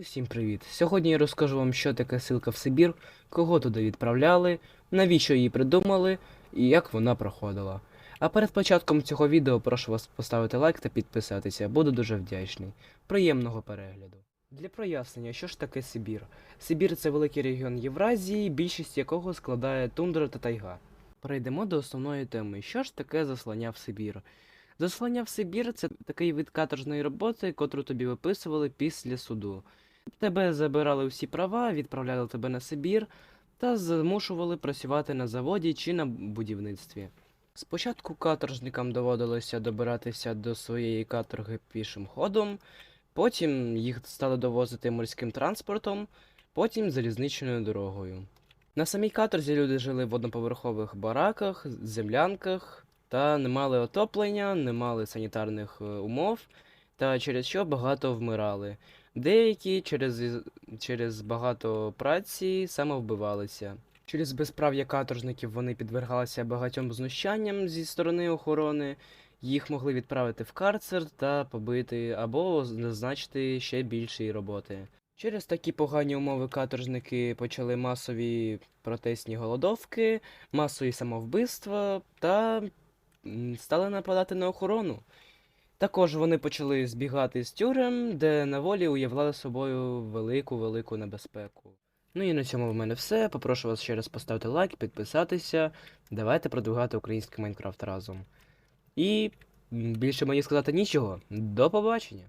Усім привіт! Сьогодні я розкажу вам, що таке ссылка в Сибір, кого туди відправляли, навіщо її придумали і як вона проходила. А перед початком цього відео прошу вас поставити лайк та підписатися, буду дуже вдячний. Приємного перегляду. Для прояснення, що ж таке Сибір? Сибір це великий регіон Євразії, більшість якого складає тундра та тайга. Перейдемо до основної теми. Що ж таке заслання в Сибір? Заслання в Сибір це такий вид каторжної роботи, котру тобі виписували після суду. Тебе забирали всі права, відправляли тебе на Сибір та змушували працювати на заводі чи на будівництві. Спочатку каторжникам доводилося добиратися до своєї каторги пішим ходом, потім їх стали довозити морським транспортом, потім залізничною дорогою. На самій каторзі люди жили в одноповерхових бараках, землянках та не мали отоплення, не мали санітарних е, умов, та через що багато вмирали. Деякі через, через багато праці самовбивалися. Через безправ'я каторжників вони підвергалися багатьом знущанням зі сторони охорони, їх могли відправити в карцер та побити або назначити ще більші роботи. Через такі погані умови каторжники почали масові протестні голодовки, масові самовбивства та стали нападати на охорону. Також вони почали збігати з тюрем, де на волі уявляли собою велику-велику небезпеку. Ну і на цьому в мене все. Попрошу вас ще раз поставити лайк, підписатися. Давайте продвигати український Майнкрафт разом. І більше мені сказати нічого. До побачення!